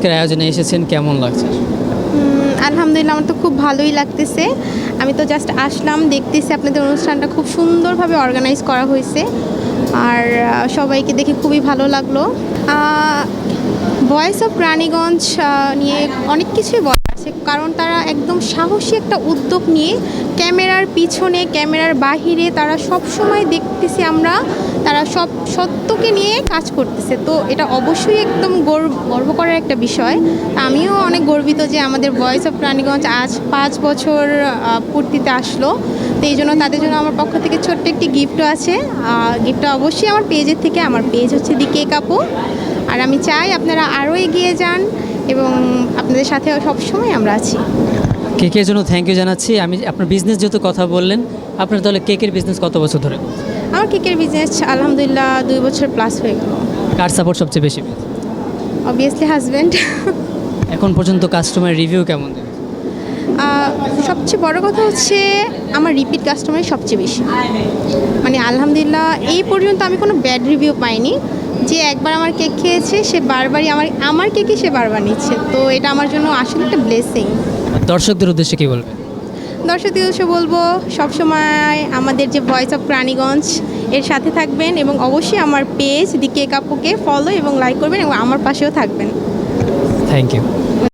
আজকের আয়োজনে এসেছেন, কেমন লাগছে? আলহামদুলিল্লাহ আমার তো খুব ভালোই লাগতেছে। আমি তো জাস্ট আসলাম, দেখতেছি আপনাদের অনুষ্ঠানটা খুব সুন্দরভাবে অর্গানাইজ করা হয়েছে। আর সবাইকে দেখে খুবই ভালো লাগল। ভয়েস অফ রানীগঞ্জ নিয়ে অনেক কিছুই আছে কারণ তারা একদম সাহসী একটা উদ্যোগ নিয়ে ক্যামেরার পিছনে, ক্যামেরার বাহিরে তারা সব সময় দেখতেছি আমরা, তারা সব সত্যকে নিয়ে কাজ করতেছে। তো এটা অবশ্যই একদম গর্ব গর্ব করার একটা বিষয়। আমিও অনেক গর্বিত যে আমাদের ভয়েস অফ রানীগঞ্জ আজ পাঁচ বছর পূর্তিতে আসলো। তো এই জন্য তাদের জন্য আমার পক্ষ থেকে ছোট্ট একটি গিফটও আছে। গিফটটা অবশ্যই আমার পেজের থেকে, আমার পেজ হচ্ছে দি কেক আপু আর আমি চাই আপনারা আরও এগিয়ে যান এবং আপনাদের সাথে সবসময় আমরা আছি। কেকের জন্য থ্যাংক ইউ জানাচ্ছি। আমি আপনার বিজনেস যেহেতু কথা বললেন আপনার তাহলে কেকের বিজনেস কত বছর ধরে? আমার কেকের বিজনেস আলহামদুলিল্লাহ দুই বছর প্লাস হয়ে গেল। কার সাপোর্ট সবচেয়ে বেশি? অবভিয়াসলি হাজব্যান্ড এখন পর্যন্ত কাস্টমার রিভিউ কেমন সবচেয়ে বড় কথা হচ্ছে আমার রিপিট কাস্টমারই সবচেয়ে বেশি। মানে আলহামদুলিল্লাহ এই পর্যন্ত আমি কোনো ব্যাড রিভিউ পাইনি। যে একবার আমার কেক খেয়েছে সে বারবারই আমার আমার কেকই সে বারবার নিচ্ছে। তো এটা আমার জন্য আসলে একটা ব্লেসিং দর্শকদের উদ্দেশ্যে কী বলবে দর্শক দিবসে বলব সবসময় আমাদের যে ভয়েস অফ প্রাণীগঞ্জ এর সাথে থাকবেন এবং অবশ্যই আমার পেজ দি কেক আপুকে ফলো এবং লাইক করবেন এবং আমার পাশেও থাকবেন। Thank you